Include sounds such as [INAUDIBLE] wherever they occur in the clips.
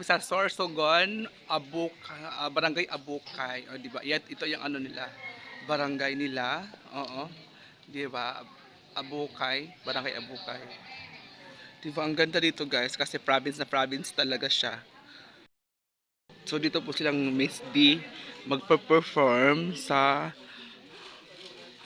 sa Sorsogon, Abuka, ah, Barangay Abukay. O, di ba? Yan, ito yung ano nila, barangay nila. Oo. Di ba? Abukay, Barangay Abukay. Di ba? Ang ganda dito guys kasi province na province talaga siya. So dito po silang Miss D magpe-perform sa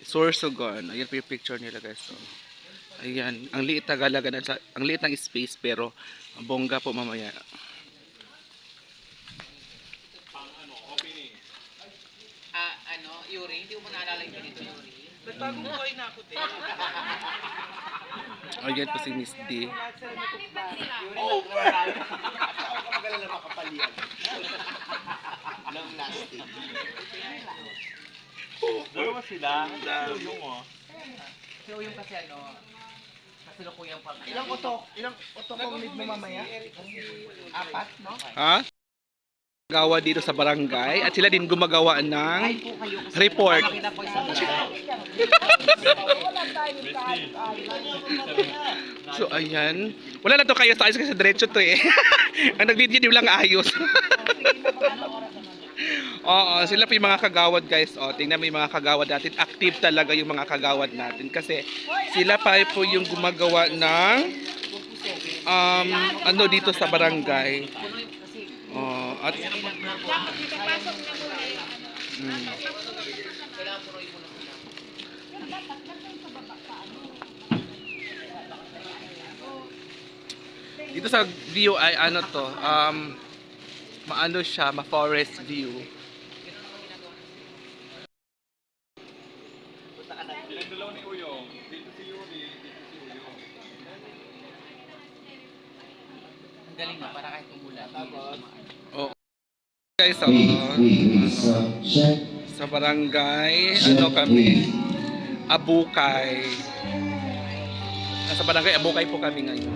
Sorsogon. Ayan po yung picture nila guys. So, ayan, ang liit na galaga ang liit ng space pero bongga po mamaya. Ah, ano, Yuri, hindi mo naalala yung ganito, Yuri? Nagtagong buhay na ako, te. [LAUGHS] Ayan po si Miss D. Oo, marami. Ako ka magalang na makapalian. Ng plastic. Dalawa sila. Yung oh. So, yung kasi ano, kasalukuyang pang... Ilang oto, ilang oto kong need mo mamaya? Apat, no? Ha? Gawa dito sa barangay at sila din gumagawa ng report. [LAUGHS] So ayan. Wala na to kayo sa ayos kasi diretso to eh. [LAUGHS] Ang nag-video lang ayos. [LAUGHS] Oo, sila po yung mga kagawad guys. O, tingnan mo yung mga kagawad natin. Active talaga yung mga kagawad natin kasi sila pa po yung gumagawa ng um, ano dito sa barangay. At Mm. Dito sa view ay ano to, um, maano siya, ma-forest view. Ang galing mo, para kahit umulan. Oh. Guys, so, sa barangay, ano kami, Abukay. Nasa barangay Abukay po kami ngayon.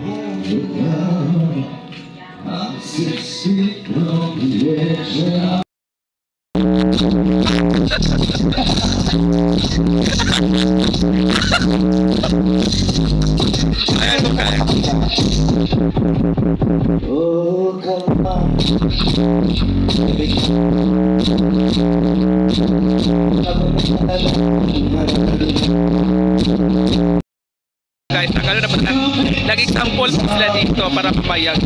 Ayan Guys, ang ano naman, nag-example sila dito para pumayag.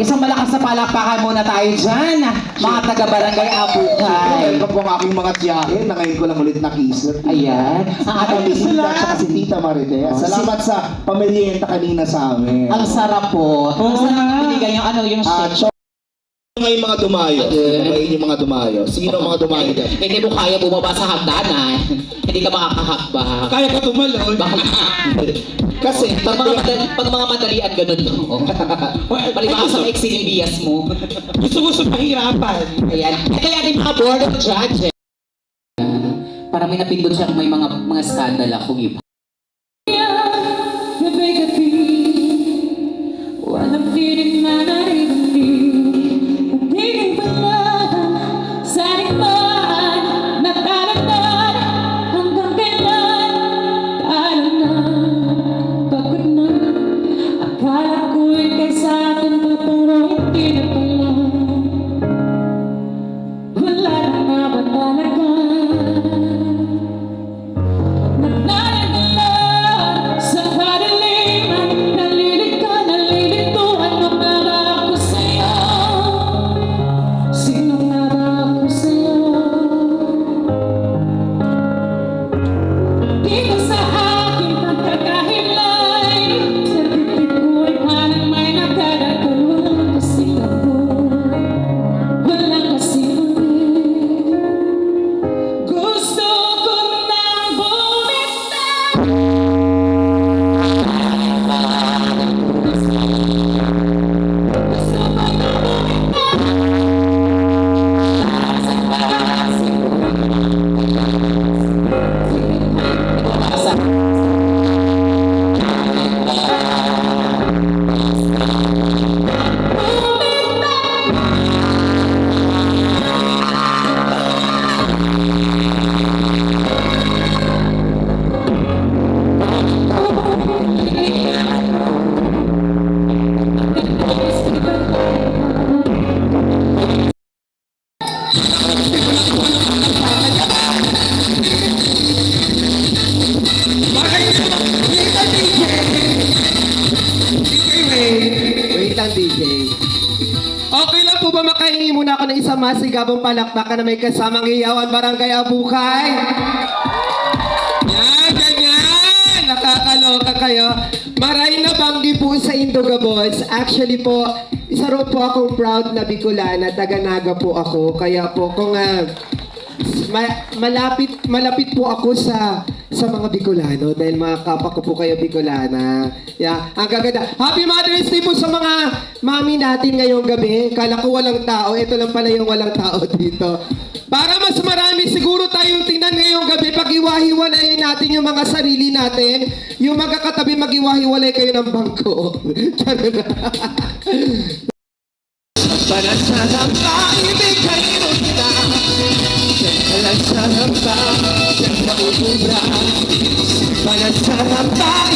Isang malakas na palakpakan muna tayo dyan, mga taga-barangay Abukay. Welcome po ang aking mga tiyahin na ngayon ko lang ulit nakisa. Ayan, ang ating Bisita at si Tita Marites. Salamat sa pamilyenta kanina sa amin. Ang sarap po. Ang sarap binigay yung ano, yung Ah, shake. so, ngayon mga dumayo. Ngayon yung mga dumayo. Sino ang mga dumayo dyan? Hindi mo kaya bumaba sa hagdanan. [LAUGHS] Hindi ka makakahakbang. Kaya ka tumalon. [LAUGHS] Kasi, Pag mga, madali, pag mga madalian, ganun no? Palibaka sa yung bias mo. gusto ko sa pahirapan. Ayan. Ito yan yung mga board of judges. Para may napindot siyang may mga mga skandal akong iba. Wait lang, DJ! DJ, wait! Wait. Okay lang po ba makahingi muna ako ng isang masigabong palakpakan na may kasamang hiyawan barangay Abukay? Yan, ganyan! Nakakaloka kayo. Maray na banggi po sa Indoga Boys. Actually po, isa rin po akong proud na Bicolana. Taganaga po ako. Kaya po, kung uh, ma- malapit, malapit po ako sa sa mga Bicolano dahil mga kapwa ko po kayo Bicolana. Yeah, ang gaganda. Happy Mother's Day po sa mga mami natin ngayong gabi. Kala ko walang tao, ito lang pala yung walang tao [LAUGHS] dito. Para mas marami siguro tayong tingnan ngayong gabi, pag iwahiwalay natin yung mga sarili natin, yung magkakatabi mag-iwahiwalay kayo ng bangko. [LAUGHS] Para sa lamba, ibigay mo kita Para sa lamba, maubura Para sa lamba,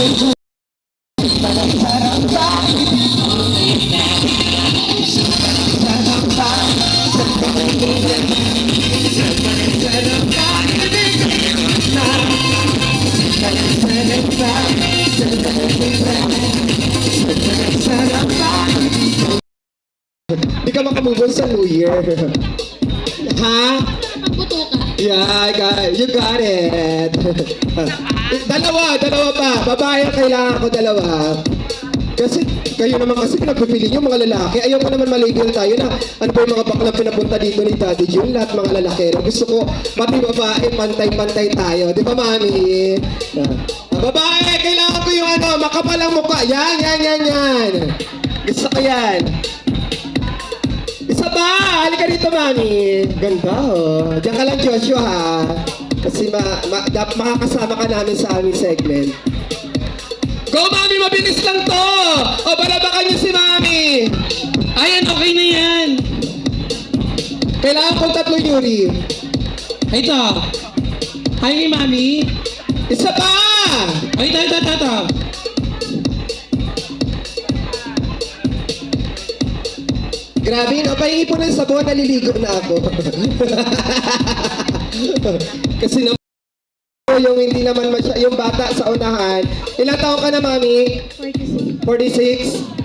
Di ka makamove sa New Year. [LAUGHS] ha? Yeah, I got You got it. [LAUGHS] dalawa, dalawa pa. Babae ang kailangan ko dalawa. Kasi kayo naman kasi pinagpipili nyo mga lalaki. Ayaw ko naman malabel tayo na ano ba yung mga baklang pinapunta dito ni Daddy June, lahat mga lalaki. Gusto ko pati babae, pantay-pantay tayo. Di ba, mami? Ah, babae, kailangan ko yung ano, makapalang mukha. Yan, yan, yan, yan. Gusto ko yan. Isa pa! Halika dito, mami. Ganda, oh. Diyan ka lang, Joshua, ha? Kasi ma, ma, dap, makakasama ka namin sa aming segment. Go, mami! Mabilis lang to! O, balabakan niyo si mami! Ayan, okay na yan. Kailangan kong tatlo, Yuri. Ito. Hi, mami. Isa pa! Ay, ito, ito, ito, ito. Grabe, no? Pahingi po ng sabon, naliligo na ako. [LAUGHS] [LAUGHS] Kasi na yung hindi naman masya, yung bata sa unahan. Ilang taon ka na, mami? 46. 46?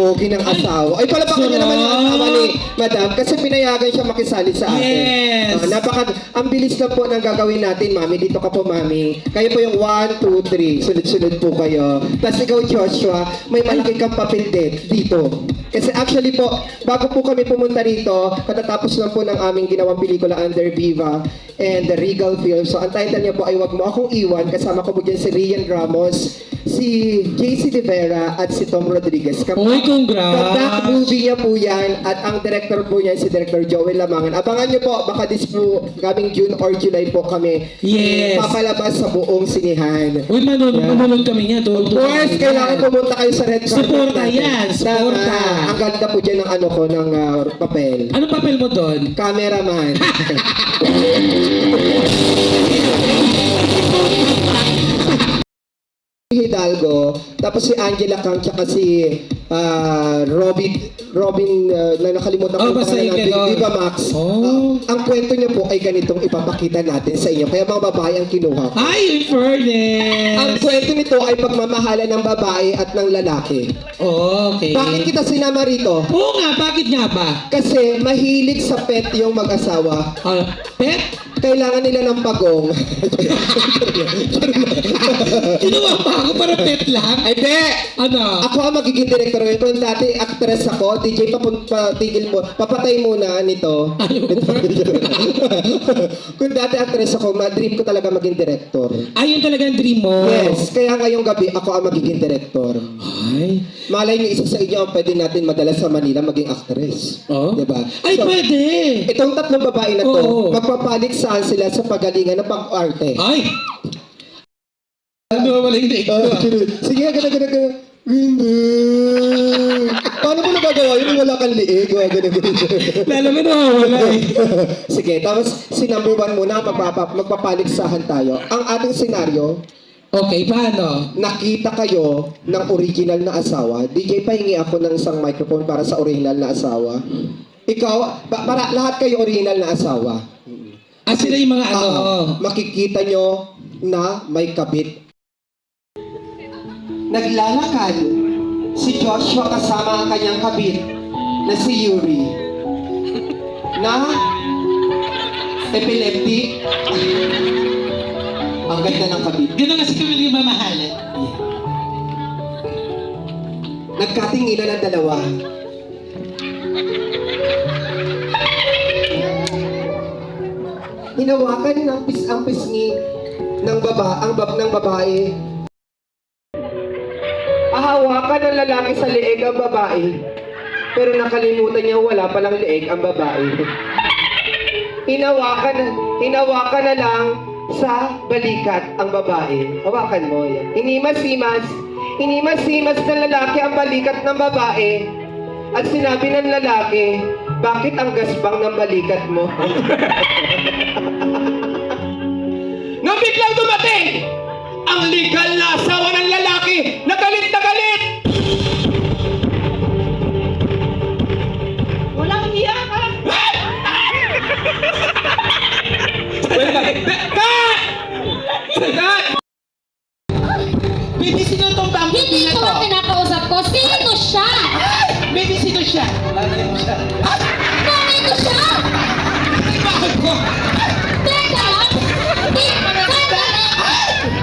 Pogi ng asawa. Ay, palapakan niya naman yung asawa ni Madam kasi pinayagan siya makisali sa atin. Yes. Ah, napaka, ang bilis na po ng gagawin natin, mami. Dito ka po, mami. Kayo po yung 1, 2, 3. Sunod-sunod po kayo. Tapos ikaw, Joshua, may malaki kang papel din dito. Kasi actually po, bago po kami pumunta rito, katatapos lang po ng aming ginawang pelikula under Viva and the Regal Film. So, ang title niya po ay Wag Mo Akong Iwan. Kasama ko po dyan si Rian Ramos, si JC De Vera, at si Tom Rodriguez. Kap- Uy, congrats. Kadak movie niya po yan at ang director po niya si Director Joel Lamangan. Abangan niyo po, baka this po, kaming June or July po kami Yes. papalabas sa buong sinihan. Uy, manonood, manonood kami niya. Of course, kailangan pumunta kayo sa red carpet Suporta natin. yan, suporta. Tama. Ang ganda po dyan ng ano ko, ng ah, papel. Anong papel mo doon? Cameraman. [LAUGHS] Hidalgo, tapos si Angela Kang, tsaka si ah, Robin, Robin, ah, na nakalimutan ko Oh, yung basta pangalan yung ganon. Viva Max. Oh. Ah, ang kwento niya po ay ganitong ipapakita natin sa inyo. Kaya mga babae ang kinuha ko. Ay, in fairness. Ang kwento nito ay pagmamahala ng babae at ng lalaki. Okay. Bakit kita sinama rito? Oo nga, bakit nga ba? Kasi mahilig sa pet yung mag-asawa. Ah, pet? Kailangan nila ng pagong. [LAUGHS] Kinuha pa ako para pet lang. [LAUGHS] Ay, di! Ano? Ako ang magiging director ngayon. [LAUGHS] Kung dati actress ako, DJ, papun- patigil mo, papatay muna nito. Kung dati actress ako, ma-dream ko talaga maging director. Ayun talaga ang dream mo. Yes, kaya ngayong gabi ako ang magiging director. Ay. Malay niyo, isa sa inyo ang pwede natin madala sa Manila maging actress. Oh? Diba? Ay, So, pwede. Itong tatlong babae na to, Oo. magpapaligsahan sila sa pagalingan ng pag-arte. Ay! Ano wala yung leeg Ah, ko? Sige, gana, gana, gana. Hindi. Paano mo nagagawa yun? Wala kang liig. Gana, gana, gana. Lalo mo na wala eh. [LAUGHS] Sige, tapos si number one muna, magpapa, magpapaligsahan tayo. Ang ating senaryo, Okay, paano? nakita kayo ng original na asawa. DJ, pahingi ako ng isang microphone para sa original na asawa. Ikaw, pa- para lahat kayo original na asawa. Ah, sila yung mga ano. Ah, makikita nyo na may kabit. Naglalakad si Joshua kasama ang kanyang kabit na si Yuri na epileptic. ang ganda ng kabit. Gano'n kasi kami yung mamahalin. Nagkatinginan ang dalawa. Hinawakan ng pis ang pisngi ng baba, ang bab ng babae. Ahawakan ng lalaki sa leeg ang babae. Pero nakalimutan niya wala palang leeg ang babae. Hinawakan, hinawakan na lang sa balikat ang babae. Hawakan mo yan. Hinimas-himas, hinimas-himas ng lalaki ang balikat ng babae. At sinabi ng lalaki, bakit ang gasbang ng balikat mo? [LAUGHS] Nang biglang dumating, ang legal na asawa ng lalaki na galit na Baby, sino tong bang Hindi ko ang kinakausap ko. Sino siya? Baby, sino siya? Bakit ko siya? Teka!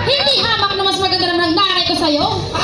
Hindi, hamak na mas maganda ng nanay ko.